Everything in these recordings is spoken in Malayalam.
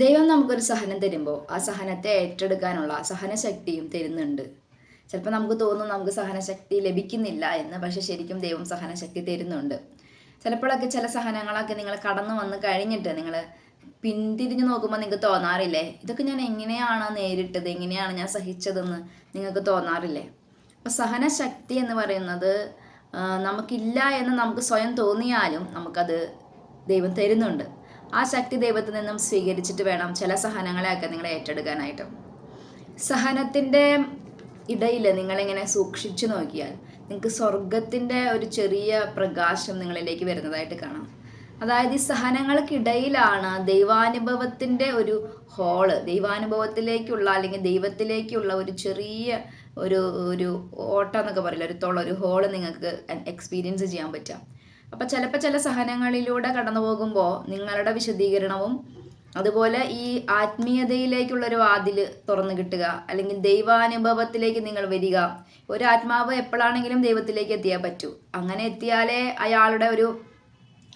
ദൈവം നമുക്കൊരു സഹനം തരുമ്പോൾ ആ സഹനത്തെ ഏറ്റെടുക്കാനുള്ള സഹനശക്തിയും തരുന്നുണ്ട്. ചിലപ്പോൾ നമുക്ക് തോന്നും നമുക്ക് സഹനശക്തി ലഭിക്കുന്നില്ല എന്ന് പക്ഷെ ശരിക്കും ദൈവം സഹനശക്തി തരുന്നുണ്ട്. ചിലപ്പോഴൊക്കെ ചില സഹനങ്ങളൊക്കെ നിങ്ങൾ കടന്നു വന്ന് കഴിഞ്ഞിട്ട് നിങ്ങൾ പിന്തിരിഞ്ഞ് നോക്കുമ്പോൾ നിങ്ങൾക്ക് തോന്നാറില്ലേ? ഇതൊക്കെ ഞാൻ എങ്ങനെയാണ് നേരിട്ടത്? എങ്ങനെയാണ് ഞാൻ സഹിച്ചതെന്ന് നിങ്ങൾക്ക് തോന്നാറില്ലേ? അപ്പോൾ സഹനശക്തി എന്ന് പറയുന്നത് നമുക്കില്ല എന്ന് നമുക്ക് സ്വയം തോന്നിയാലും നമുക്കത് ദൈവം തരുന്നുണ്ട്. ആ ശക്തി ദൈവത്തിൽ നിന്നും സ്വീകരിച്ചിട്ട് വേണം ചില സഹനങ്ങളെയൊക്കെ നിങ്ങൾ ഏറ്റെടുക്കാനായിട്ട്. സഹനത്തിന്റെ ഇടയിൽ നിങ്ങളിങ്ങനെ സൂക്ഷിച്ചു നോക്കിയാൽ നിങ്ങൾക്ക് സ്വർഗത്തിന്റെ ഒരു ചെറിയ പ്രകാശം നിങ്ങളിലേക്ക് വരുന്നതായിട്ട് കാണാം. അതായത് ഈ സഹനങ്ങൾക്കിടയിലാണ് ദൈവാനുഭവത്തിന്റെ ഒരു ഹോൾ ദൈവാനുഭവത്തിലേക്കുള്ള അല്ലെങ്കിൽ ദൈവത്തിലേക്കുള്ള ഒരു ചെറിയ ഒരു ഒരു ഓട്ടം എന്നൊക്കെ പറയില്ല ഒരു തോളം ഒരു ഹോൾ നിങ്ങൾക്ക് എക്സ്പീരിയൻസ് ചെയ്യാൻ പറ്റുക. അപ്പം ചിലപ്പോൾ ചില സഹനങ്ങളിലൂടെ കടന്നു പോകുമ്പോൾ നിങ്ങളുടെ വിശദീകരണവും അതുപോലെ ഈ ആത്മീയതയിലേക്കുള്ള ഒരു വാതിൽ തുറന്നു കിട്ടുക അല്ലെങ്കിൽ ദൈവാനുഭവത്തിലേക്ക് നിങ്ങൾ വരിക. ഒരു ആത്മാവ് എപ്പോഴാണെങ്കിലും ദൈവത്തിലേക്ക് എത്തിയാൽ പറ്റൂ. അങ്ങനെ എത്തിയാലേ അയാളുടെ ഒരു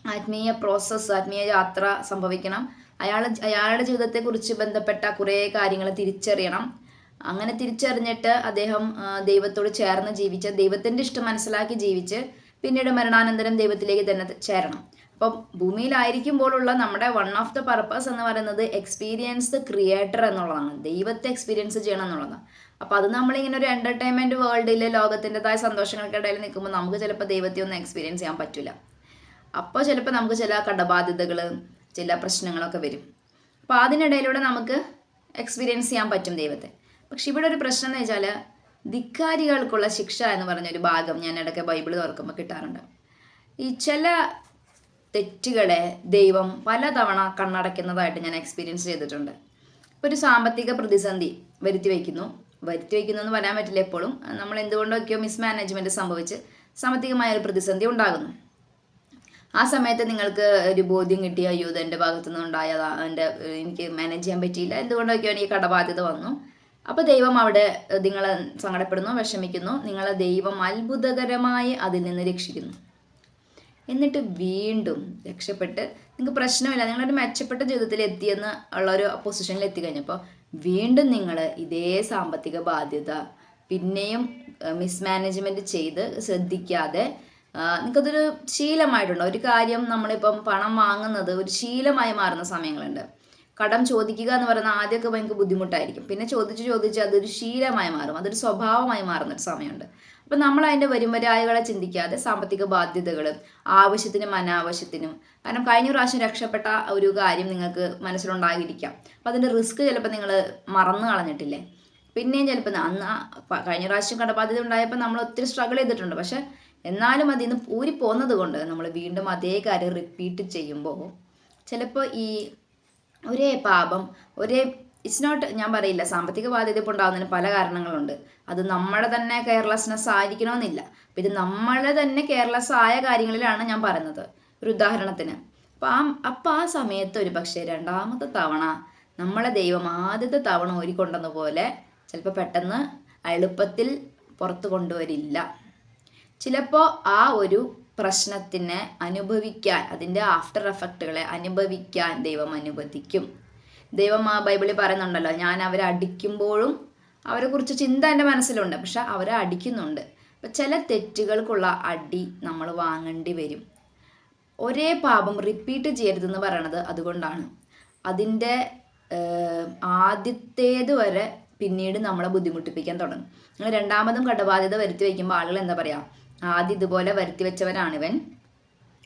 ആത്മീയ പ്രോസസ്സ് ആത്മീയ യാത്ര സംഭവിക്കണം. അയാൾ അയാളുടെ ജീവിതത്തെക്കുറിച്ച് ബന്ധപ്പെട്ട കുറേ കാര്യങ്ങൾ തിരിച്ചറിയണം. അങ്ങനെ തിരിച്ചറിഞ്ഞിട്ട് അദ്ദേഹം ദൈവത്തോട് ചേർന്ന് ജീവിച്ച് ദൈവത്തിന്റെ ഇഷ്ടം മനസ്സിലാക്കി ജീവിച്ച് പിന്നീട് മരണാനന്തരം ദൈവത്തിലേക്ക് തന്നെ ചേരണം. അപ്പം ഭൂമിയിലായിരിക്കുമ്പോഴുള്ള നമ്മുടെ വൺ ഓഫ് ദ പർപ്പസ് എന്ന് പറയുന്നത് എക്സ്പീരിയൻസ് ദ ക്രിയേറ്റർ എന്നുള്ളതാണ്. ദൈവത്തെ എക്സ്പീരിയൻസ് ചെയ്യണം എന്നുള്ളതാണ്. അപ്പം അത് നമ്മളിങ്ങനെ ഒരു എന്റർടൈൻമെന്റ് വേൾഡിൽ ലോകത്തിന്റെതായ സന്തോഷങ്ങൾക്കിടയിൽ നിൽക്കുമ്പോൾ നമുക്ക് ചിലപ്പോൾ ദൈവത്തെ ഒന്നും എക്സ്പീരിയൻസ് ചെയ്യാൻ പറ്റില്ല. അപ്പോൾ ചിലപ്പോൾ നമുക്ക് ചില കടബാധ്യതകൾ ചില പ്രശ്നങ്ങളൊക്കെ വരും. അപ്പോൾ അതിനിടയിലൂടെ നമുക്ക് എക്സ്പീരിയൻസ് ചെയ്യാൻ പറ്റും ദൈവത്തെ. പക്ഷെ ഇവിടെ ഒരു പ്രശ്നം എന്ന് വെച്ചാൽ ധിക്കാരികൾക്കുള്ള ശിക്ഷ എന്ന് പറഞ്ഞൊരു ഭാഗം ഞാൻ ഇടയ്ക്ക് ബൈബിൾ തുറക്കുമ്പോൾ കിട്ടാറുണ്ട്. ഈ ചില തെറ്റുകളെ ദൈവം പലതവണ കണ്ണടയ്ക്കുന്നതായിട്ട് ഞാൻ എക്സ്പീരിയൻസ് ചെയ്തിട്ടുണ്ട്. ഇപ്പോൾ ഒരു സാമ്പത്തിക പ്രതിസന്ധി വരുത്തി വയ്ക്കുന്നു വരുത്തി വയ്ക്കുന്നു എന്ന് പറയാൻ പറ്റില്ല എപ്പോഴും. നമ്മൾ എന്തുകൊണ്ടൊക്കെയോ മിസ്മാനേജ്മെന്റ് സംഭവിച്ച് സാമ്പത്തികമായ ഒരു പ്രതിസന്ധി ഉണ്ടാകുന്നു. ആ സമയത്ത് നിങ്ങൾക്ക് ഒരു ബോധ്യം കിട്ടിയ അയ്യോ ഇത് എന്റെ ഭാഗത്തുനിന്ന് ഉണ്ടായതാ എന്റെ എനിക്ക് മാനേജ് ചെയ്യാൻ പറ്റിയില്ല. എന്തുകൊണ്ടൊക്കെയോ എനിക്ക് കടബാധ്യത വന്നു. അപ്പോൾ ദൈവം അവിടെ നിങ്ങൾ സങ്കടപ്പെടുന്നു വിഷമിക്കുന്നു. നിങ്ങളെ ദൈവം അത്ഭുതകരമായി അതിൽ നിന്ന് രക്ഷിക്കുന്നു. എന്നിട്ട് വീണ്ടും രക്ഷപ്പെട്ട് നിങ്ങൾക്ക് പ്രശ്നമില്ല നിങ്ങളൊരു മെച്ചപ്പെട്ട ജീവിതത്തിൽ എത്തിയെന്ന് ഉള്ള ഒരു പൊസിഷനിൽ എത്തിക്കഴിഞ്ഞപ്പോൾ വീണ്ടും നിങ്ങൾ ഇതേ സാമ്പത്തിക ബാധ്യത പിന്നെയും മിസ്മാനേജ്മെന്റ് ചെയ്ത് ശ്രദ്ധിക്കാതെ നിങ്ങൾക്കതൊരു ശീലമായിട്ടുണ്ട്. ഒരു കാര്യം നമ്മളിപ്പം പണം വാങ്ങുന്നത് ഒരു ശീലമായി മാറുന്ന സമയങ്ങളുണ്ട്. കടം ചോദിക്കുക എന്ന് പറയുന്ന ആദ്യമൊക്കെ ഭയങ്കര ബുദ്ധിമുട്ടായിരിക്കും. പിന്നെ ചോദിച്ച് ചോദിച്ച് അതൊരു ശീലമായി മാറും. അതൊരു സ്വഭാവമായി മാറുന്ന ഒരു സമയമുണ്ട്. അപ്പം നമ്മൾ അതിന്റെ വരുമ്പരായകളെ ചിന്തിക്കാതെ സാമ്പത്തിക ബാധ്യതകൾ ആവശ്യത്തിനും അനാവശ്യത്തിനും കാരണം കഴിഞ്ഞ പ്രാവശ്യം രക്ഷപ്പെട്ട ഒരു കാര്യം നിങ്ങൾക്ക് മനസ്സിലുണ്ടായിരിക്കാം. അപ്പം അതിന്റെ റിസ്ക് ചിലപ്പോൾ നിങ്ങൾ മറന്നു കളഞ്ഞിട്ടില്ലേ? പിന്നെയും ചിലപ്പോൾ അന്ന് കഴിഞ്ഞ പ്രാവശ്യം കടബാധ്യത ഉണ്ടായപ്പോൾ നമ്മൾ ഒത്തിരി സ്ട്രഗിൾ ചെയ്തിട്ടുണ്ട്. പക്ഷെ എന്നാലും അതിൽ നിന്ന് ഊരി പോകുന്നത് കൊണ്ട് നമ്മൾ വീണ്ടും അതേ കാര്യം റിപ്പീറ്റ് ചെയ്യുമ്പോൾ ചിലപ്പോൾ ഈ ഒരേ പാപം ഒരേ ഇറ്റ്സ് നോട്ട് ഞാൻ പറയില്ല സാമ്പത്തിക ബാധ്യത ഇപ്പോൾ ഉണ്ടാകുന്നതിന് പല കാരണങ്ങളുണ്ട്. അത് നമ്മളെ തന്നെ കെയർലെസ്നെസ് ആയിരിക്കണമെന്നില്ല. അപ്പം ഇത് നമ്മളെ തന്നെ കെയർലെസ് ആയ കാര്യങ്ങളിലാണ് ഞാൻ പറയുന്നത്. ഒരു ഉദാഹരണത്തിന് അപ്പം ആ അപ്പം ആ സമയത്ത് ഒരു പക്ഷേ രണ്ടാമത്തെ തവണ നമ്മളെ ദൈവം ആദ്യത്തെ തവണ ഓരിക്കൊണ്ടെന്ന പോലെ ചിലപ്പോൾ പെട്ടെന്ന് എളുപ്പത്തിൽ പുറത്തു കൊണ്ടുവരില്ല. ചിലപ്പോൾ ആ ഒരു പ്രശ്നത്തിനെ അനുഭവിക്കാൻ അതിന്റെ ആഫ്റ്റർ എഫക്റ്റുകളെ അനുഭവിക്കാൻ ദൈവം അനുവദിക്കും. ദൈവം ആ ബൈബിളിൽ പറയുന്നുണ്ടല്ലോ ഞാൻ അവരെ അടിക്കുമ്പോഴും അവരെ കുറിച്ച് ചിന്ത എന്റെ മനസ്സിലുണ്ട് പക്ഷെ അവരെ അടിക്കുന്നുണ്ട്. അപ്പം ചില തെറ്റുകൾക്കുള്ള അടി നമ്മൾ വാങ്ങേണ്ടി വരും. ഒരേ പാപം റിപ്പീറ്റ് ചെയ്യരുതെന്ന് പറയണത് അതുകൊണ്ടാണ്. അതിന്റെ ആദ്യത്തേത് വരെ പിന്നീട് നമ്മളെ ബുദ്ധിമുട്ടിപ്പിക്കാൻ തുടങ്ങും. നിങ്ങൾ രണ്ടാമതും കടബാധ്യത വരുത്തി വയ്ക്കുമ്പോൾ ആളുകൾ എന്താ പറയുക ആദ്യം ഇതുപോലെ വരുത്തി വെച്ചവരാണിവൻ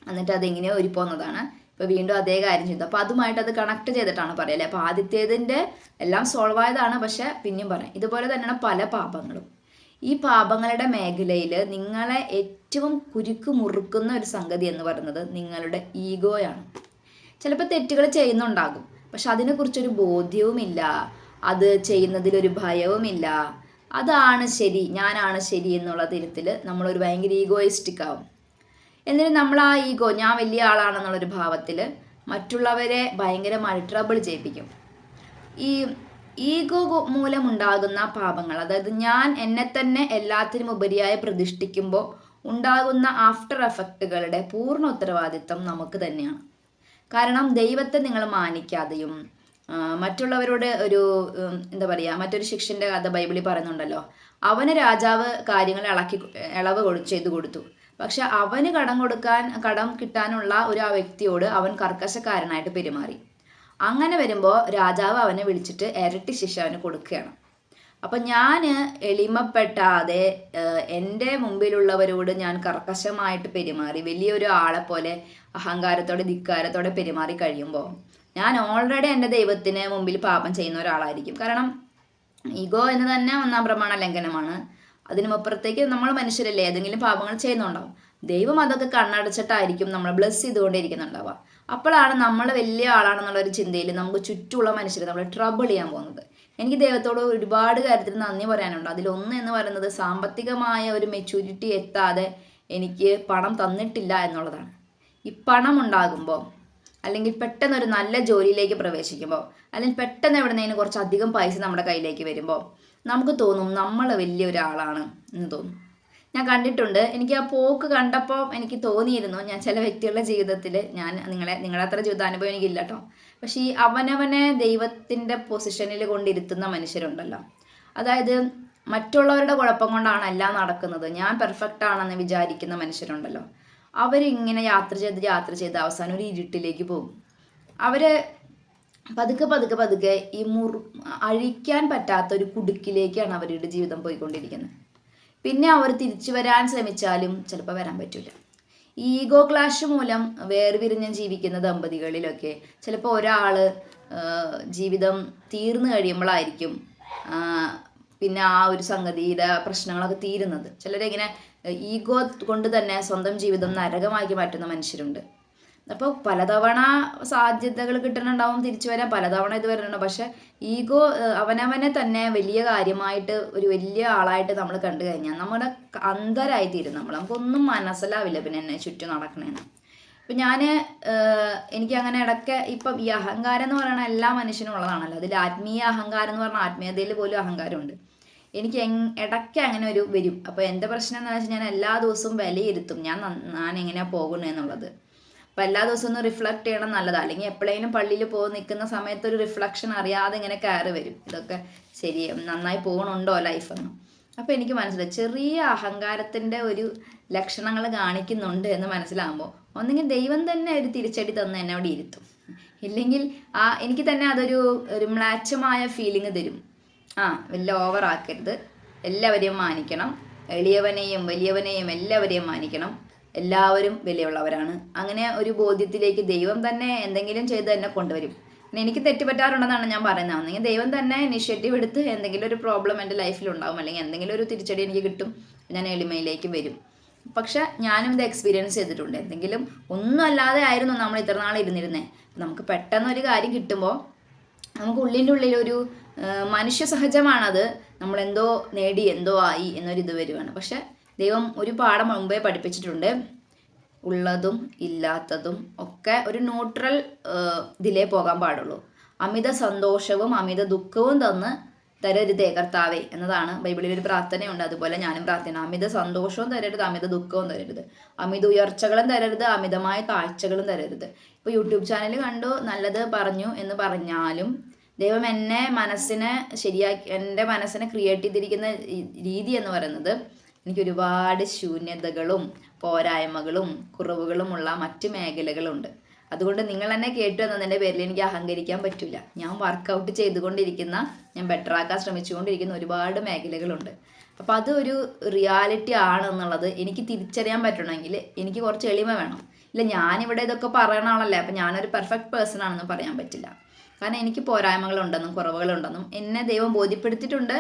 എന്നിട്ട് അതെങ്ങനെയോ ഒരുപ്പോന്നതാണ് ഇപ്പോൾ വീണ്ടും അതേ കാര്യം ചെയ്തു. അപ്പോൾ അതുമായിട്ട് അത് കണക്ട് ചെയ്തിട്ടാണ് പറയല്ലേ അപ്പോൾ ആദ്യത്തേതിന്റെ എല്ലാം സോൾവ് ആയതാണ്. പക്ഷെ പിന്നെയും പറയാം. ഇതുപോലെ തന്നെയാണ് പല പാപങ്ങളും. ഈ പാപങ്ങളുടെ മേഖലയിൽ നിങ്ങളെ ഏറ്റവും കുരുക്ക് മുറുക്കുന്ന ഒരു സംഗതി എന്ന് പറയുന്നത് നിങ്ങളുടെ ഈഗോയാണ്. ചിലപ്പോൾ തെറ്റുകൾ ചെയ്യുന്നുണ്ടാകും. പക്ഷെ അതിനെക്കുറിച്ചൊരു ബോധ്യവുമില്ല. അത് ചെയ്യുന്നതിലൊരു ഭയവുമില്ല. അതാണ് ശരി ഞാനാണ് ശരി എന്നുള്ള തരത്തിൽ നമ്മളൊരു ഭയങ്കര ഈഗോയിസ്റ്റിക് ആവും. എന്നിട്ട് നമ്മൾ ആ ഈഗോ ഞാൻ വലിയ ആളാണെന്നുള്ളൊരു ഭാവത്തിൽ മറ്റുള്ളവരെ ഭയങ്കരമായി ട്രബിൾ ചെയ്യിപ്പിക്കും. ഈ ഈഗോ മൂലമുണ്ടാകുന്ന പാപങ്ങൾ അതായത് ഞാൻ എന്നെ തന്നെ എല്ലാത്തിനും ഉപരിയായി പ്രതിഷ്ഠിക്കുമ്പോൾ ഉണ്ടാകുന്ന ആഫ്റ്റർ എഫക്റ്റുകളുടെ പൂർണ ഉത്തരവാദിത്വം നമുക്ക് തന്നെയാണ്. കാരണം ദൈവത്തെ നിങ്ങൾ മാനിക്കാതെയും മറ്റുള്ളവരോട് ഒരു എന്താ പറയുക മറ്റൊരു ശിക്ഷന്റെ കഥ ബൈബിളിൽ പറയുന്നുണ്ടല്ലോ. അവന് രാജാവ് കാര്യങ്ങൾ ഇളക്കി ഇളവ് ചെയ്തു കൊടുത്തു. പക്ഷെ അവന് കടം കൊടുക്കാൻ കടം കിട്ടാനുള്ള ഒരു ആ വ്യക്തിയോട് അവൻ കർക്കശക്കാരനായിട്ട് പെരുമാറി. അങ്ങനെ വരുമ്പോൾ രാജാവ് അവനെ വിളിച്ചിട്ട് ഇരട്ടി ശിക്ഷ അവന് കൊടുക്കുകയാണ്. അപ്പം ഞാൻ എളിമപ്പെട്ടാതെ എന്റെ മുമ്പിലുള്ളവരോട് ഞാൻ കർക്കശമായിട്ട് പെരുമാറി വലിയൊരു ആളെ പോലെ അഹങ്കാരത്തോടെ ധിക്കാരത്തോടെ പെരുമാറി കഴിയുമ്പോൾ ഞാൻ ഓൾറെഡി എന്റെ ദൈവത്തിന് മുമ്പിൽ പാപം ചെയ്യുന്ന ഒരാളായിരിക്കും. കാരണം ഈഗോ എന്ന് തന്നെ ഒന്നാം പ്രമാണ ലംഘനമാണ്. അതിനുമപ്പുറത്തേക്ക് നമ്മൾ മനുഷ്യരല്ലേ ഏതെങ്കിലും പാപങ്ങൾ ചെയ്യുന്നുണ്ടാവും ദൈവം അതൊക്കെ കണ്ണടച്ചിട്ടായിരിക്കും നമ്മൾ ബ്ലസ് ചെയ്തുകൊണ്ടിരിക്കുന്നുണ്ടാവുക. അപ്പോഴാണ് നമ്മൾ വലിയ ആളാണെന്നുള്ള ഒരു ചിന്തയിൽ നമുക്ക് ചുറ്റുമുള്ള മനുഷ്യരെ നമ്മൾ ട്രബിൾ ചെയ്യാൻ പോകുന്നത്. എനിക്ക് ദൈവത്തോട് ഒരുപാട് കാര്യത്തിൽ നന്ദി പറയാനുണ്ട്. അതിലൊന്ന് എന്ന് പറയുന്നത് സാമ്പത്തികമായ ഒരു മെച്യൂരിറ്റി എത്താതെ എനിക്ക് പണം തന്നിട്ടില്ല എന്നുള്ളതാണ്. ഈ പണം ഉണ്ടാകുമ്പോൾ അല്ലെങ്കിൽ പെട്ടെന്ന് ഒരു നല്ല ജോലിയിലേക്ക് പ്രവേശിക്കുമ്പോൾ അല്ലെങ്കിൽ പെട്ടെന്ന് എവിടുന്നതിന് കുറച്ച് അധികം പൈസ നമ്മുടെ കയ്യിലേക്ക് വരുമ്പോൾ നമുക്ക് തോന്നും നമ്മൾ വലിയ ഒരാളാണ് എന്ന് തോന്നും. ഞാൻ കണ്ടിട്ടുണ്ട്. എനിക്ക് ആ പോക്ക് കണ്ടപ്പോൾ എനിക്ക് തോന്നിയിരുന്നു. ഞാൻ ചില വ്യക്തികളുടെ ജീവിതത്തിൽ ഞാൻ നിങ്ങളെ നിങ്ങളുടെ അത്ര ജീവിതാനുഭവം എനിക്കില്ല കേട്ടോ പക്ഷേ ഈ അവനവനെ ദൈവത്തിന്റെ പൊസിഷനിൽ കൊണ്ടിരുത്തുന്ന മനുഷ്യരുണ്ടല്ലോ. അതായത് മറ്റുള്ളവരുടെ കുഴപ്പം കൊണ്ടാണ് എല്ലാം നടക്കുന്നത്. ഞാൻ പെർഫെക്റ്റ് ആണെന്ന് വിചാരിക്കുന്ന മനുഷ്യരുണ്ടല്ലോ. അവരിങ്ങനെ യാത്ര ചെയ്ത് യാത്ര ചെയ്ത് അവസാനം ഒരു ഇരുട്ടിലേക്ക് പോകും. അവർ പതുക്കെ പതുക്കെ പതുക്കെ ഈ മുറു അഴിക്കാൻ പറ്റാത്ത ഒരു കുടുക്കിലേക്കാണ് അവരുടെ ജീവിതം പോയിക്കൊണ്ടിരിക്കുന്നത്. പിന്നെ അവർ തിരിച്ചു വരാൻ ശ്രമിച്ചാലും ചിലപ്പോൾ വരാൻ പറ്റില്ല ഈഗോ ക്ലാഷ് മൂലം വേർപിരിഞ്ഞ് ജീവിക്കുന്ന ദമ്പതികളിലൊക്കെ ചിലപ്പോൾ ഒരാൾ ജീവിതം തീർന്നു കഴിയുമ്പോഴായിരിക്കും പിന്നെ ആ ഒരു സംഗതിയുടെ പ്രശ്നങ്ങളൊക്കെ തീരുന്നത്. ചിലരിങ്ങനെ ഈഗോ കൊണ്ട് തന്നെ സ്വന്തം ജീവിതം നരകമാക്കി മാറ്റുന്ന മനുഷ്യരുണ്ട്. അപ്പോൾ പലതവണ സാധ്യതകൾ കിട്ടുന്നുണ്ടാവും തിരിച്ചു വരാൻ പലതവണ ഇത് വരുന്നുണ്ട് പക്ഷെ ഈഗോ അവനവനെ തന്നെ വലിയ കാര്യമായിട്ട് ഒരു വലിയ ആളായിട്ട് നമ്മൾ കണ്ടു കഴിഞ്ഞാൽ നമ്മുടെ അന്തരായി തീരും നമ്മൾ. നമുക്കൊന്നും മനസ്സിലാവില്ല പിന്നെ എന്നെ ചുറ്റും നടക്കണേന്ന്. ഇപ്പം ഞാൻ എനിക്ക് അങ്ങനെ ഇടയ്ക്ക് ഇപ്പം ഈ അഹങ്കാരം എന്ന് പറയുന്ന എല്ലാ മനുഷ്യനും ഉള്ളതാണല്ലോ. അതിൽ ആത്മീയ അഹങ്കാരം എന്ന് പറഞ്ഞാൽ ആത്മീയതയിൽ പോലും അഹങ്കാരമുണ്ട്. എനിക്ക് ഇടയ്ക്ക് അങ്ങനെ ഒരു വരും. അപ്പോൾ എന്റെ പ്രശ്നം എന്ന് വെച്ചാൽ ഞാൻ എല്ലാ ദിവസവും വിലയിരുത്തും. ഞാൻ ഞാൻ എങ്ങനെയാണ് പോകുന്നത് എന്നുള്ളത്. അപ്പോൾ എല്ലാ ദിവസവും ഒന്ന് റിഫ്ലക്ട് ചെയ്യണം നല്ലതാണ് അല്ലെങ്കിൽ എപ്പോഴേലും പള്ളിയിൽ പോയി നിൽക്കുന്ന സമയത്ത് ഒരു റിഫ്ലക്ഷൻ അറിയാതെ ഇങ്ങനെ കയറി വരും. ഇതൊക്കെ ശരി നന്നായി പോകണുണ്ടോ ലൈഫെന്ന് അപ്പോൾ എനിക്ക് മനസ്സിലായി. ചെറിയ അഹങ്കാരത്തിന്റെ ഒരു ലക്ഷണങ്ങൾ കാണിക്കുന്നുണ്ട് എന്ന് മനസ്സിലാകുമ്പോൾ ഒന്നെങ്കിൽ ദൈവം തന്നെ ഒരു തിരിച്ചടി തന്ന് എന്നെ അവിടെ ഇരുത്തും. ഇല്ലെങ്കിൽ ആ എനിക്ക് തന്നെ അതൊരു ഒരു മ്ലാച്ചമായ ഫീലിംഗ് തരും. ആ വലിയ ഓവറാക്കരുത് എല്ലാവരെയും മാനിക്കണം. എളിയവനെയും വലിയവനെയും എല്ലാവരെയും മാനിക്കണം. എല്ലാവരും വിലയുള്ളവരാണ്. അങ്ങനെ ഒരു ബോധ്യത്തിലേക്ക് ദൈവം തന്നെ എന്തെങ്കിലും ചെയ്ത് എന്നെ കൊണ്ടുവരും. പിന്നെ എനിക്ക് തെറ്റുപറ്റാറുണ്ടെന്നാണ് ഞാൻ പറയുന്നത്. ഒന്നെങ്കിൽ ദൈവം തന്നെ ഇനിഷ്യേറ്റീവ് എടുത്ത് എന്തെങ്കിലും ഒരു പ്രോബ്ലം എന്റെ ലൈഫിൽ ഉണ്ടാവും. അല്ലെങ്കിൽ എന്തെങ്കിലും ഒരു തിരിച്ചടി എനിക്ക് കിട്ടും. ഞാൻ എളിമയിലേക്ക് വരും. പക്ഷെ ഞാനും ഇത് എക്സ്പീരിയൻസ് ചെയ്തിട്ടുണ്ട്. എന്തെങ്കിലും ഒന്നും അല്ലാതെ ആയിരുന്നു നമ്മൾ ഇത്ര നാൾ ഇരുന്നിരുന്നേ. നമുക്ക് പെട്ടെന്ന് ഒരു കാര്യം കിട്ടുമ്പോൾ നമുക്ക് ഉള്ളിന്റെ ഉള്ളിൽ ഒരു മനുഷ്യ സഹജമാണത്. നമ്മളെന്തോ നേടി എന്തോ ആയി എന്നൊരിത് വരുവാണ്. പക്ഷെ ദൈവം ഒരു പാഠം മുമ്പേ പഠിപ്പിച്ചിട്ടുണ്ട്. ഉള്ളതും ഇല്ലാത്തതും ഒക്കെ ഒരു ന്യൂട്രൽ ഇതിലേ പോകാൻ പാടുള്ളൂ. അമിത സന്തോഷവും അമിത ദുഃഖവും തന്ന് തരരുതേ കർത്താവേ എന്നതാണ് ബൈബിളിൽ ഒരു പ്രാർത്ഥനയുണ്ട്. അതുപോലെ ഞാനും പ്രാർത്ഥന അമിത സന്തോഷവും തരരുത് അമിത ദുഃഖവും തരരുത്. അമിത ഉയർച്ചകളും തരരുത് അമിതമായ താഴ്ചകളും തരരുത്. ഇപ്പോൾ യൂട്യൂബ് ചാനൽ കണ്ടു നല്ലത് പറഞ്ഞു എന്ന് പറഞ്ഞാലും ദൈവം എന്നെ മനസ്സിനെ ശരിയാക്കി എന്റെ മനസ്സിനെ ക്രിയേറ്റ് ചെയ്തിരിക്കുന്ന രീതി എന്ന് പറയുന്നത് എനിക്ക് ഒരുപാട് ശൂന്യതകളും പോരായ്മകളും കുറവുകളുമുള്ള മറ്റ് മേഖലകളുണ്ട്. അതുകൊണ്ട് നിങ്ങൾ തന്നെ കേട്ടു എന്നതിന്റെ പേരിൽ എനിക്ക് അഹങ്കരിക്കാൻ പറ്റില്ല ഞാൻ വർക്കൗട്ട് ചെയ്തുകൊണ്ടിരിക്കുന്ന ഞാൻ ബെറ്റർ ആക്കാൻ ശ്രമിച്ചുകൊണ്ടിരിക്കുന്ന ഒരുപാട് മേഖലകളുണ്ട്. അപ്പോൾ അത് ഒരു റിയാലിറ്റി ആണെന്നുള്ളത് എനിക്ക് തിരിച്ചറിയാൻ പറ്റണമെങ്കിൽ എനിക്ക് കുറച്ച് എളിമ വേണം. ഇല്ല ഞാനിവിടെ ഇതൊക്കെ പറയണ ആളല്ലേ അപ്പം ഞാനൊരു പെർഫെക്റ്റ് പേഴ്സൺ ആണെന്ന് പറയാൻ പറ്റില്ല. കാരണം എനിക്ക് പോരായ്മകളുണ്ടെന്നും കുറവുകളുണ്ടെന്നും എന്നെ ദൈവം ബോധ്യപ്പെടുത്തിയിട്ടുണ്ട്.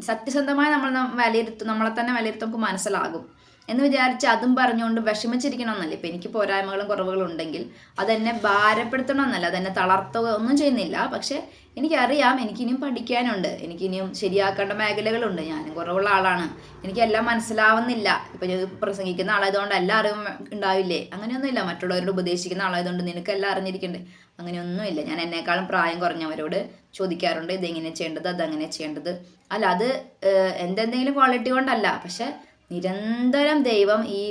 സത്യസന്ധമായി നമ്മൾ വിലയിരുത്തും നമ്മളെ തന്നെ വിലയിരുത്തും നമുക്ക് മനസ്സിലാകും. എന്ന് വിചാരിച്ച് അതും പറഞ്ഞുകൊണ്ട് വിഷമിച്ചിരിക്കണമെന്നല്ല. ഇപ്പം എനിക്ക് പോരായ്മകളും കുറവുകളും ഉണ്ടെങ്കിൽ അതെന്നെ ഭാരപ്പെടുത്തണമെന്നല്ല. അതെന്നെ തളർത്തുക ഒന്നും ചെയ്യുന്നില്ല. പക്ഷേ എനിക്കറിയാം എനിക്കിനിയും പഠിക്കാനുണ്ട്. എനിക്കിനിയും ശരിയാക്കേണ്ട മേഖലകളുണ്ട്. ഞാനും കുറവുള്ള ആളാണ്. എനിക്കെല്ലാം മനസ്സിലാവുന്നില്ല. ഇപ്പം ഞാൻ പ്രസംഗിക്കുന്ന ആളായതുകൊണ്ട് എല്ലാ അറിവും ഉണ്ടാവില്ലേ? അങ്ങനെയൊന്നുമില്ല. മറ്റുള്ളവരോട് ഉപദേശിക്കുന്ന ആളായതുകൊണ്ട് നിനക്കെല്ലാം അറിഞ്ഞിരിക്കണ്ടേ? അങ്ങനെയൊന്നുമില്ല. ഞാൻ എന്നെക്കാളും പ്രായം കുറഞ്ഞവരോട് ചോദിക്കാറുണ്ട്. ഇതെങ്ങനെ ചെയ്യേണ്ടത്? അതങ്ങനെ ചെയ്യേണ്ടത്? അല്ല അത് എന്തെന്തെങ്കിലും ക്വാളിറ്റി കൊണ്ടല്ല. പക്ഷെ നിരന്തരം ദൈവം ഈ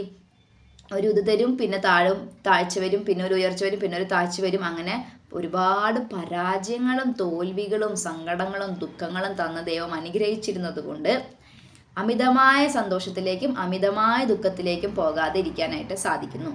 ഒരു ഇത് തരും പിന്നെ താഴും താഴ്ച വരും പിന്നെ ഒരു ഉയർച്ച വരും പിന്നെ ഒരു താഴ്ച വരും. അങ്ങനെ ഒരുപാട് പരാജയങ്ങളും തോൽവികളും സങ്കടങ്ങളും ദുഃഖങ്ങളും തന്ന ദൈവം അനുഗ്രഹിച്ചിരുന്നത് കൊണ്ട് അമിതമായ സന്തോഷത്തിലേക്കും അമിതമായ ദുഃഖത്തിലേക്കും പോകാതെ ഇരിക്കാനായിട്ട് സാധിക്കുന്നു.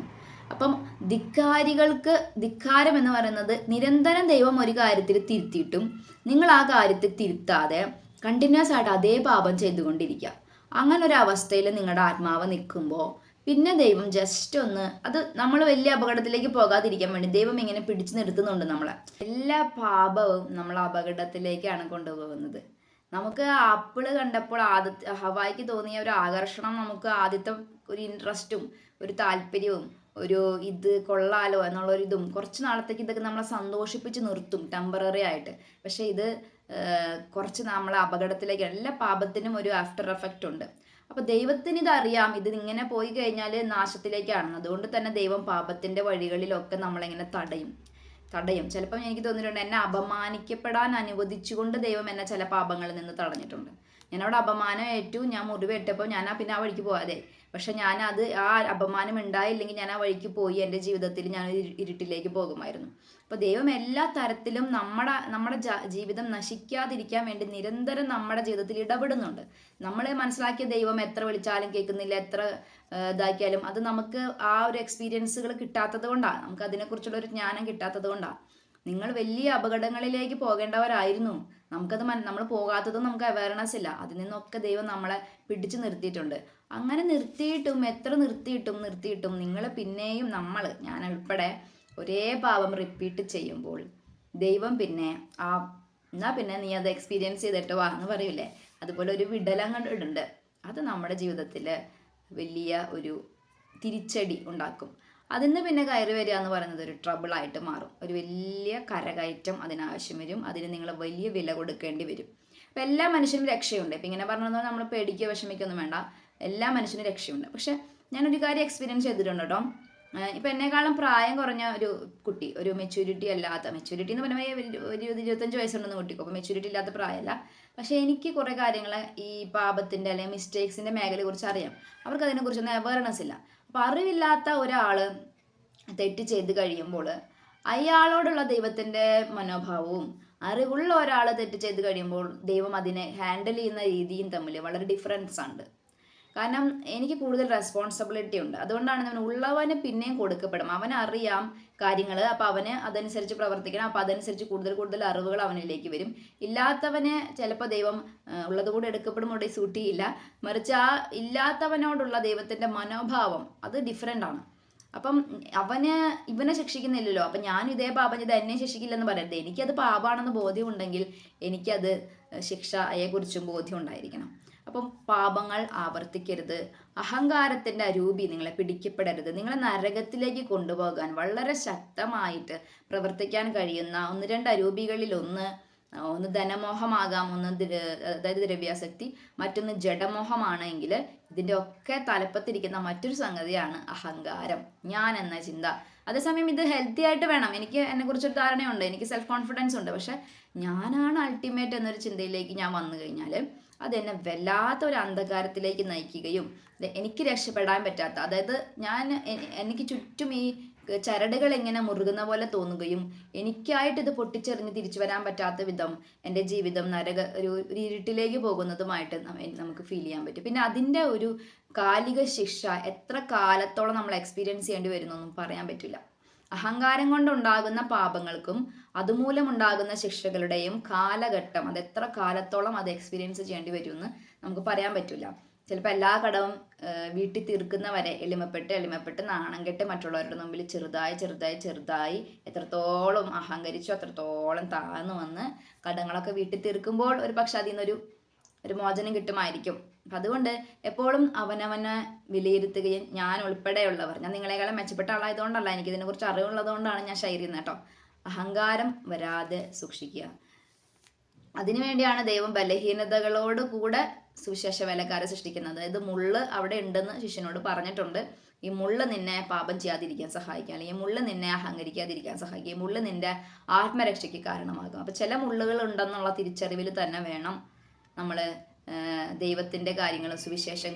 അപ്പം ധിക്കാരികൾക്ക് ധിക്കാരം എന്ന് പറയുന്നത് നിരന്തരം ദൈവം ഒരു കാര്യത്തിൽ തിരുത്തിയിട്ടും നിങ്ങൾ ആ കാര്യത്തിൽ തിരുത്താതെ കണ്ടിന്യൂസ് ആയിട്ട് അതേ പാപം ചെയ്തുകൊണ്ടിരിക്കുക. അങ്ങനെ ഒരു അവസ്ഥയിൽ നിങ്ങളുടെ ആത്മാവ് നിൽക്കുമ്പോൾ പിന്നെ ദൈവം ജസ്റ്റ് ഒന്ന് അത് നമ്മൾ വലിയ അപകടത്തിലേക്ക് പോകാതിരിക്കാൻ വേണ്ടി ദൈവം ഇങ്ങനെ പിടിച്ചു നിർത്തുന്നുണ്ട് നമ്മളെ. എല്ലാ പാപവും നമ്മൾ അപകടത്തിലേക്കാണ് കൊണ്ടുപോകുന്നത്. നമുക്ക് ആപ്പിൾ കണ്ടപ്പോൾ ആദ്യത്തെ ഹവായിക്ക് തോന്നിയ ഒരു ആകർഷണം നമുക്ക് ആദ്യത്തെ ഒരു ഇൻട്രസ്റ്റും ഒരു താല്പര്യവും ഒരു ഇത് കൊള്ളാലോ എന്നുള്ളൊരിതും കുറച്ച് നാളത്തേക്ക് ഇതൊക്കെ നമ്മളെ സന്തോഷിപ്പിച്ച് നിർത്തും ടെമ്പററി ആയിട്ട്. പക്ഷേ ഇത് കുറച്ച് നമ്മൾ അപകടത്തിലേക്ക് എല്ലാ പാപത്തിനും ഒരു ആഫ്റ്റർ എഫക്റ്റ് ഉണ്ട്. അപ്പോൾ ദൈവത്തിന് ഇതറിയാം. ഇത് ഇങ്ങനെ പോയി കഴിഞ്ഞാൽ നാശത്തിലേക്കാണ്. അതുകൊണ്ട് തന്നെ ദൈവം പാപത്തിന്റെ വഴികളിലൊക്കെ നമ്മളിങ്ങനെ തടയും. തടയും. ചിലപ്പം എനിക്ക് തോന്നിയിട്ടുണ്ട് എന്നെ അപമാനിക്കപ്പെടാൻ അനുവദിച്ചുകൊണ്ട് ദൈവം എന്നെ ചില പാപങ്ങളിൽ നിന്ന് തടഞ്ഞിട്ടുണ്ട്. ഞാനവിടെ അപമാനം ഏറ്റു. ഞാൻ മുറിവേറ്റപ്പോൾ ഞാൻ ആ പിന്നെ ആ വഴിക്ക് പോകാതെ പക്ഷെ ഞാൻ അത് ആ അപമാനം ഉണ്ടായില്ലെങ്കിൽ ഞാൻ ആ വഴിക്ക് പോയി എന്റെ ജീവിതത്തിൽ ഞാൻ ഇരുട്ടിലേക്ക് പോകുമായിരുന്നു. അപ്പോൾ ദൈവം എല്ലാ തരത്തിലും നമ്മുടെ നമ്മുടെ ജീവിതം നശിക്കാതിരിക്കാൻ വേണ്ടി നിരന്തരം നമ്മുടെ ജീവിതത്തിൽ ഇടപെടുന്നുണ്ട്. നമ്മളെ മനസ്സിലാക്കിയ ദൈവം എത്ര വിളിച്ചാലും കേൾക്കുന്നില്ല എത്ര ഇതാക്കിയാലും അത് നമുക്ക് ആ ഒരു എക്സ്പീരിയൻസുകൾ കിട്ടാത്തത് കൊണ്ടാണ് നമുക്ക് അതിനെക്കുറിച്ചുള്ള ഒരു ജ്ഞാനം കിട്ടാത്തത് കൊണ്ടാണ് നിങ്ങൾ വലിയ അപകടങ്ങളിലേക്ക് പോകേണ്ടവരായിരുന്നു. നമുക്കത് നമ്മൾ പോകാത്തതും നമുക്ക് അവയർനെസ് ഇല്ല. അതിൽ നിന്നൊക്കെ ദൈവം നമ്മളെ പിടിച്ചു നിർത്തിയിട്ടുണ്ട്. അങ്ങനെ നിർത്തിയിട്ടും എത്ര നിർത്തിയിട്ടും നിർത്തിയിട്ടും നിങ്ങൾ പിന്നെയും നമ്മൾ ഞാൻ ഉൾപ്പെടെ ഒരേ പാവം റിപ്പീറ്റ് ചെയ്യുമ്പോൾ ദൈവം പിന്നെ ആ എന്നാ പിന്നെ നീ അത് എക്സ്പീരിയൻസ് ചെയ്തിട്ട് വാ എന്ന് പറയൂലേ അതുപോലെ ഒരു വിടലങ്ങളുണ്ട് അത് നമ്മുടെ ജീവിതത്തിൽ വലിയ ഒരു തിരിച്ചടി ഉണ്ടാക്കും. അതിന്ന് പിന്നെ കയറി വരിക എന്ന് പറയുന്നത് ഒരു ട്രബിൾ ആയിട്ട് മാറും. ഒരു വലിയ കരകയറ്റം അതിനാവശ്യം വരും. അതിന് നിങ്ങൾ വലിയ വില കൊടുക്കേണ്ടി വരും. അപ്പം എല്ലാ മനുഷ്യനും രക്ഷയുണ്ട്. ഇപ്പം ഇങ്ങനെ പറഞ്ഞത് നമ്മൾ പേടിക്കുക വിഷമിക്കൊന്നും വേണ്ട. എല്ലാ മനുഷ്യനും രക്ഷയുണ്ട്. പക്ഷെ ഞാനൊരു കാര്യം എക്സ്പീരിയൻസ് ചെയ്തിട്ടുണ്ട് കേട്ടോ. ഇപ്പം എന്നെക്കാളും പ്രായം കുറഞ്ഞ ഒരു കുട്ടി ഒരു മെച്യൂരിറ്റി അല്ലാത്ത മെച്യൂരിറ്റി എന്ന് പറയുമ്പോൾ ഒരു ഇരുപത്തഞ്ച് വയസ്സുണ്ടെന്ന് കുട്ടിക്കും. അപ്പോൾ മെച്യൂരിറ്റി ഇല്ലാത്ത പ്രായമല്ല. പക്ഷേ എനിക്ക് കുറേ കാര്യങ്ങൾ ഈ പാപത്തിന്റെ അല്ലെങ്കിൽ മിസ്റ്റേക്സിന്റെ മേഖലയെക്കുറിച്ച് അറിയാം. അവർക്ക് അതിനെക്കുറിച്ചൊന്നും അവയർനെസ് ഇല്ല. അപ്പോൾ അറിവില്ലാത്ത ഒരാൾ തെറ്റ് ചെയ്ത് കഴിയുമ്പോൾ അയാളോടുള്ള ദൈവത്തിന്റെ മനോഭാവവും അറിവുള്ള ഒരാൾ തെറ്റ് ചെയ്ത് കഴിയുമ്പോൾ ദൈവം അതിനെ ഹാൻഡിൽ ചെയ്യുന്ന രീതിയും തമ്മിൽ വളരെ ഡിഫറൻസ് ഉണ്ട്. കാരണം എനിക്ക് കൂടുതൽ റെസ്പോൺസിബിലിറ്റി ഉണ്ട്. അതുകൊണ്ടാണ് അവൻ ഉള്ളവന് പിന്നെയും കൊടുക്കപ്പെടും. അവൻ അറിയാം കാര്യങ്ങൾ അപ്പം അവന് അതനുസരിച്ച് പ്രവർത്തിക്കണം. അപ്പം അതനുസരിച്ച് കൂടുതൽ കൂടുതൽ അറിവുകൾ അവനിലേക്ക് വരും. ഇല്ലാത്തവന് ചിലപ്പോൾ ദൈവം ഉള്ളത് കൂടെ എടുക്കപ്പെടുമ്പോൾ സൂട്ടിയില്ല. മറിച്ച് ആ ഇല്ലാത്തവനോടുള്ള ദൈവത്തിന്റെ മനോഭാവം അത് ഡിഫറെന്റ് ആണ്. അപ്പം അവന് ഇവനെ ശിക്ഷിക്കുന്നില്ലല്ലോ. അപ്പം ഞാൻ ഇതേ പാപം ചെയ്ത് എന്നെ ശിക്ഷിക്കില്ലെന്ന് പറയരുത്. എനിക്കത് പാപമാണെന്ന് ബോധ്യമുണ്ടെങ്കിൽ എനിക്കത് ശിക്ഷയെക്കുറിച്ചും ബോധ്യം ഉണ്ടായിരിക്കണം. അപ്പം പാപങ്ങൾ ആവർത്തിക്കരുത്. അഹങ്കാരത്തിന്റെ അരൂപി നിങ്ങളെ പിടിക്കപ്പെടരുത്. നിങ്ങളെ നരകത്തിലേക്ക് കൊണ്ടുപോകാൻ വളരെ ശക്തമായിട്ട് പ്രവർത്തിക്കാൻ കഴിയുന്ന ഒന്ന് രണ്ട് അരൂപികളിൽ ഒന്ന് ഒന്ന് ധനമോഹമാകാം ഒന്ന് അതായത് ദ്രവ്യാസക്തി മറ്റൊന്ന് ജഡമോഹമാണെങ്കിൽ ഇതിന്റെ ഒക്കെ തലപ്പത്തിരിക്കുന്ന മറ്റൊരു സംഗതിയാണ് അഹങ്കാരം. ഞാൻ എന്ന ചിന്ത. അതേസമയം ഇത് ഹെൽത്തി ആയിട്ട് വേണം. എനിക്ക് എന്നെക്കുറിച്ചൊരു ധാരണയുണ്ട്. എനിക്ക് സെൽഫ് കോൺഫിഡൻസ് ഉണ്ട്. പക്ഷെ ഞാനാണ് അൾട്ടിമേറ്റ് എന്നൊരു ചിന്തയിലേക്ക് ഞാൻ വന്നു കഴിഞ്ഞാൽ അതെന്നെ വല്ലാത്ത ഒരു അന്ധകാരത്തിലേക്ക് നയിക്കുകയും എനിക്ക് രക്ഷപ്പെടാൻ പറ്റാത്ത അതായത് ഞാൻ എനിക്ക് ചുറ്റും ഈ ചരടുകൾ എങ്ങനെ മുറുകുന്ന പോലെ തോന്നുകയും എനിക്കായിട്ട് ഇത് പൊട്ടിച്ചെറിഞ്ഞ് തിരിച്ചു വരാൻ പറ്റാത്ത വിധം എന്റെ ജീവിതം നരക ഒരു ഒരു ഇരുട്ടിലേക്ക് പോകുന്നതുമായിട്ട് നമുക്ക് ഫീൽ ചെയ്യാൻ പറ്റും. പിന്നെ അതിന്റെ ഒരു കാലിക ശിക്ഷ എത്ര കാലത്തോളം നമ്മൾ എക്സ്പീരിയൻസ് ചെയ്യേണ്ടി വരുന്നൊന്നും പറയാൻ പറ്റില്ല. അഹങ്കാരം കൊണ്ടുണ്ടാകുന്ന പാപങ്ങൾക്കും അതുമൂലമുണ്ടാകുന്ന ശിക്ഷകളുടെയും കാലഘട്ടം അത് എത്ര കാലത്തോളം അത് എക്സ്പീരിയൻസ് ചെയ്യേണ്ടി വരുമെന്ന് നമുക്ക് പറയാൻ പറ്റില്ല. ചിലപ്പോൾ എല്ലാ കടവും വീട്ടിൽ തീർക്കുന്നവരെ എളിമപ്പെട്ട് എളിമപ്പെട്ട് നാണം കെട്ട് മറ്റുള്ളവരുടെ മുമ്പിൽ ചെറുതായി ചെറുതായി ചെറുതായി എത്രത്തോളം അഹങ്കരിച്ചു അത്രത്തോളം താഴ്ന്നു വന്ന് കടങ്ങളൊക്കെ വീട്ടിൽ തീർക്കുമ്പോൾ ഒരു പക്ഷെ അതിൽ നിന്നൊരു ഒരു മോചനം കിട്ടുമായിരിക്കും. അതുകൊണ്ട് എപ്പോഴും അവനവനെ വിലയിരുത്തുകയും ഞാൻ ഉൾപ്പെടെയുള്ളവർ ഞാൻ നിങ്ങളെക്കാളും മെച്ചപ്പെട്ട ആളായതുകൊണ്ടല്ല എനിക്ക് ഇതിനെക്കുറിച്ച് അറിവുള്ളതുകൊണ്ടാണ് ഞാൻ ചെയ്യുന്നത് കേട്ടോ. അഹങ്കാരം വരാതെ സൂക്ഷിക്കുക. അതിനുവേണ്ടിയാണ് ദൈവം ബലഹീനതകളോട് കൂടെ സുവിശേഷ വേലക്കാരെ സൃഷ്ടിക്കുന്നത്. അതായത് മുള്ള് അവിടെ ഉണ്ടെന്ന് ശിഷ്യനോട് പറഞ്ഞിട്ടുണ്ട്. ഈ മുള്ള് നിന്നെ പാപം ചെയ്യാതിരിക്കാൻ സഹായിക്കുക അല്ലെങ്കിൽ മുള്ള് നിന്നെ അഹങ്കരിക്കാതിരിക്കാൻ സഹായിക്കുക മുള്ള് നിന്റെ ആത്മരക്ഷയ്ക്ക് കാരണമാകും. അപ്പം ചില മുള്ളുകൾ ഉണ്ടെന്നുള്ള തിരിച്ചറിവിൽ തന്നെ വേണം നമ്മൾ ദൈവത്തിന്റെ കാര്യങ്ങളും സുവിശേഷം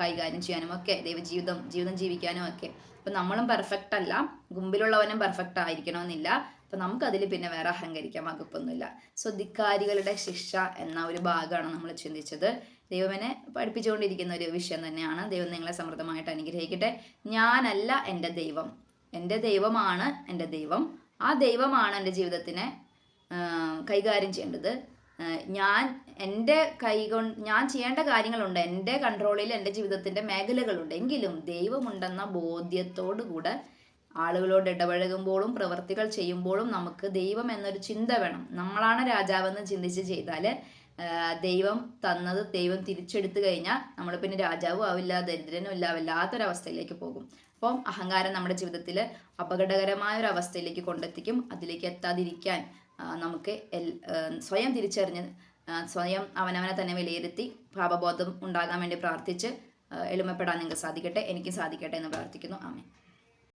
കൈകാര്യം ചെയ്യാനും ഒക്കെ ദൈവജീവിതം ജീവിതം ജീവിക്കാനും ഒക്കെ. അപ്പം നമ്മളും പെർഫെക്റ്റ് അല്ല. മുമ്പിലുള്ളവനും പെർഫെക്റ്റ് ആയിരിക്കണമെന്നില്ല. അപ്പം നമുക്കതിൽ പിന്നെ വേറെ അഹങ്കരിക്കാൻ വകുപ്പൊന്നുമില്ല. സോ ധിക്കാരികളുടെ ശിക്ഷ എന്ന ഒരു ഭാഗമാണ് നമ്മൾ ചിന്തിച്ചത്. ദൈവമെന്നെ പഠിപ്പിച്ചുകൊണ്ടിരിക്കുന്ന ഒരു വിഷയം തന്നെയാണ്. ദൈവം നിങ്ങളെ സമൃദ്ധമായിട്ട് അനുഗ്രഹിക്കട്ടെ. ഞാനല്ല എന്റെ ദൈവം. എന്റെ ദൈവമാണ് എന്റെ ദൈവം. ആ ദൈവമാണ് എന്റെ ജീവിതത്തിനെ കൈകാര്യം ചെയ്യേണ്ടത്. ഞാൻ എന്റെ കൈ കൊണ്ട് ഞാൻ ചെയ്യേണ്ട കാര്യങ്ങളുണ്ട്. എന്റെ കൺട്രോളിൽ എന്റെ ജീവിതത്തിന്റെ മേഖലകളുണ്ട്. എങ്കിലും ദൈവമുണ്ടെന്ന ബോധ്യത്തോടു കൂടെ ആളുകളോട് ഇടപഴകുമ്പോഴും പ്രവർത്തികൾ ചെയ്യുമ്പോഴും നമുക്ക് ദൈവം എന്നൊരു ചിന്ത വേണം. നമ്മളാണ് രാജാവെന്ന് ചിന്തിച്ച് ചെയ്താൽ ദൈവം തന്നത് ദൈവം തിരിച്ചെടുത്തു കഴിഞ്ഞാൽ നമ്മൾ പിന്നെ രാജാവും ആവില്ല ദരിദ്രനും ഇല്ല വല്ലാത്തൊരവസ്ഥയിലേക്ക് പോകും. അപ്പം അഹങ്കാരം നമ്മുടെ ജീവിതത്തിൽ അപകടകരമായ ഒരു അവസ്ഥയിലേക്ക് കൊണ്ടെത്തിക്കും. അതിലേക്ക് എത്താതിരിക്കാൻ നമുക്ക് സ്വയം തിരിച്ചറിഞ്ഞ് സ്വയം അവനവനെ തന്നെ വിലയിരുത്തി പാപബോധം ഉണ്ടാകാൻ വേണ്ടി പ്രാർത്ഥിച്ച് എളിമപ്പെടാൻ നിങ്ങൾക്ക് സാധിക്കട്ടെ എനിക്കും സാധിക്കട്ടെ എന്ന് പ്രാർത്ഥിക്കുന്നു. ആമേ